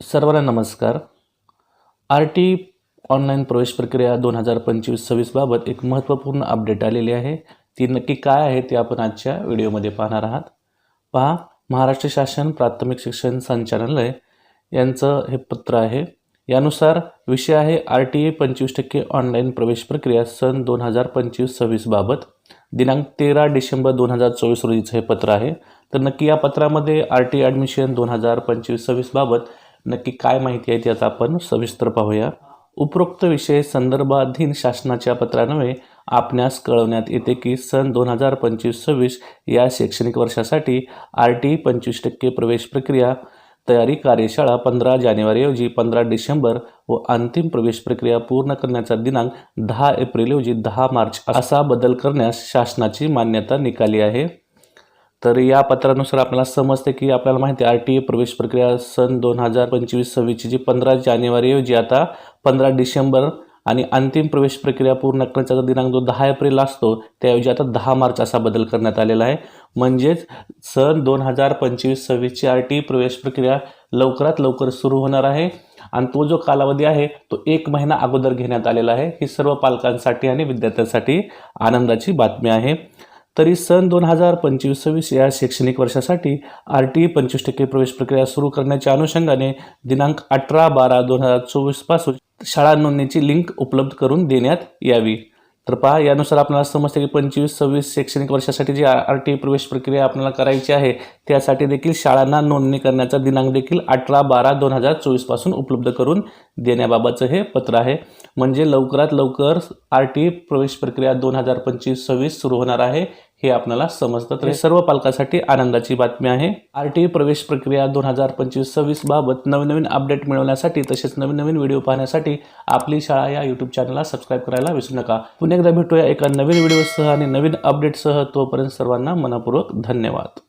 सर्वांना नमस्कार. R T online प्रवेश प्रक्रिया दोन हजार पंचवीस सव्वीसबाबत एक महत्त्वपूर्ण अपडेट आलेली आहे. ती नक्की काय आहे ते आपण आजच्या व्हिडिओमध्ये पाहणार आहात. पहा महाराष्ट्र शासन प्राथमिक शिक्षण संचालनालय यांचं हे पत्र आहे. यानुसार विषय आहे आर टी ए पंचवीस टक्के ऑनलाईन प्रवेश प्रक्रिया सन दोन हजार पंचवीस सव्वीसबाबत दिनांक तेरा डिसेंबर दोन हजार चोवीस रोजीचं हे पत्र आहे. तर नक्की या पत्रामध्ये आर टी ॲडमिशन दोन हजार पंचवीस सव्वीसबाबत नक्की काय माहिती आहे त्याचा आपण सविस्तर पाहूया. उपरोक्त विषय संदर्भाधीन शासनाच्या पत्रान्वये आपणास कळवण्यात येते की सन दोन हजार पंचवीस सव्वीस या शैक्षणिक वर्षासाठी आर टी पंचवीस टक्के प्रवेश प्रक्रिया तयारी कार्यशाळा पंधरा जानेवारीऐवजी पंधरा डिसेंबर व अंतिम प्रवेश प्रक्रिया पूर्ण करण्याचा दिनांक दहा एप्रिल ऐवजी दहा मार्च असा बदल करण्यास शासनाची मान्यता निकाली आहे. तर या पत्रानुसार आपल्याला समजते की आपल्याला माहिती आहे आर टी ए प्रवेश प्रक्रिया सन दोन हजार पंचवीस सव्वीसची जी पंधरा जानेवारीऐवजी आता पंधरा डिसेंबर आणि अंतिम प्रवेश प्रक्रिया पूर्ण करण्याचा दिनांक जो दहा एप्रिल असतो त्याऐवजी आता दहा मार्च असा बदल करण्यात आलेला आहे. म्हणजेच सन दोन हजार पंचवीस सव्वीसची आर टी प्रवेश प्रक्रिया लवकरात लवकर सुरू होणार आहे. आणि तो जो कालावधी आहे तो एक महिना अगोदर घेण्यात आलेला आहे. ही सर्व पालकांसाठी आणि विद्यार्थ्यांसाठी आनंदाची बातमी आहे. तरी सन दोन हजार पंचवीस सव्वीस या शैक्षणिक वर्षासाठी आर टी पंचवीस टक्के प्रवेश प्रक्रिया सुरू करण्याच्या अनुषंगाने दिनांक अठरा बारा दोन हजार चोवीसपासून शाळा नोंदणीची लिंक उपलब्ध करून देण्यात यावी. तर पहा यानुसार आपल्याला समजते की पंचवीस सव्वीस शैक्षणिक वर्षासाठी जी आर टी प्रवेश प्रक्रिया आपल्याला करायची आहे त्यासाठी देखील शाळांना नोंदणी करण्याचा दिनांक देखील अठरा बारा दोन हजार चोवीसपासून उपलब्ध करून देण्याबाबतचं हे पत्र आहे. म्हणजे लवकरात लवकर आर टी प्रवेश प्रक्रिया दोन हजार पंचवीस सव्वीस सुरू होणार आहे. हे आपल्याला समजतं. तर हे सर्व पालकांसाठी आनंदाची बातमी आहे. आर टी प्रवेश प्रक्रिया दोन हजार पंचवीस सव्वीस बाबत नवीन नवीन अपडेट मिळवण्यासाठी तसेच नवीन नवीन व्हिडिओ पाहण्यासाठी आपली शाळा या यूट्यूब चॅनलला सबस्क्राईब करायला विसरू नका. पुन्हा एकदा भेटूया एका नवीन व्हिडिओसह आणि नवीन अपडेटसह तोपर्यंत सर्वांना मनपूर्वक धन्यवाद.